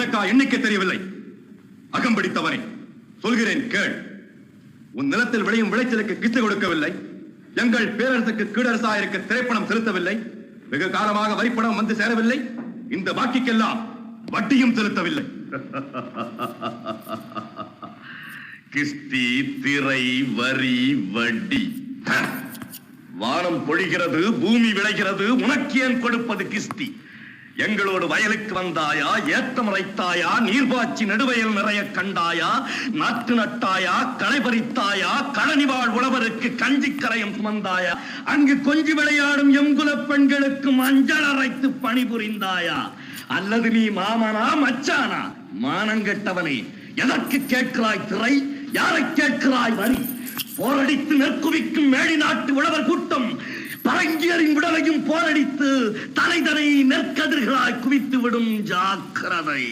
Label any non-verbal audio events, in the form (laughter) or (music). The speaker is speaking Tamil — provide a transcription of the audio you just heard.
எனக்கா எண்ணிக்கை தெரியவில்லை? அகம்பிடித்தவனே சொல்கிறேன் கேள். உன் நிலத்தில் விளையும் விளைச்சலுக்கு கித்து கொடுக்கவில்லை. எங்கள் பேரரசுக்கு கீழரசா இருக்க திரைப்பணம் செலுத்தவில்லை. வெகு காலமாக வரிப்பணம் வந்து சேரவில்லை. இந்த பாக்கிக்கெல்லாம் வட்டியும் செலுத்தவில்லை. (laughs) கிஸ்தி திரை வரி வட்டி. வானம் பொழிகிறது பூமி விளைகிறது உனக்கு ஏன் கொடுப்பது கிஸ்தி? எங்களோடு வயலுக்கு வந்தாயா? ஏத்தமரைத்தாயா நீர்பாய்ச்சி நடுவயல் நிறைய கண்டாயா? நாற்று நட்டாயா? களை பறித்தாயா? களனிவாழ் உழவருக்கு கஞ்சி கரையும் சுமந்தாயா? அங்கு கொஞ்சி விளையாடும் எங்குல பெண்களுக்கும் அஞ்சல் அரைத்து பணிபுரிந்தாயா? அல்லது நீ மாமனா மச்சானா? மானங்கெட்டவனே எதற்கு கேட்கிறாய் திரை? யாரை கேட்கிறாய் வரி? போரடித்து நெற்குவிக்கும் மேடி நாட்டு உழவர் கூட்டம் உடலையும் உடலையும் போரடித்து தலைதனை நெற்கதிர்களாய் குவித்து விடும் ஜாக்கிரதை.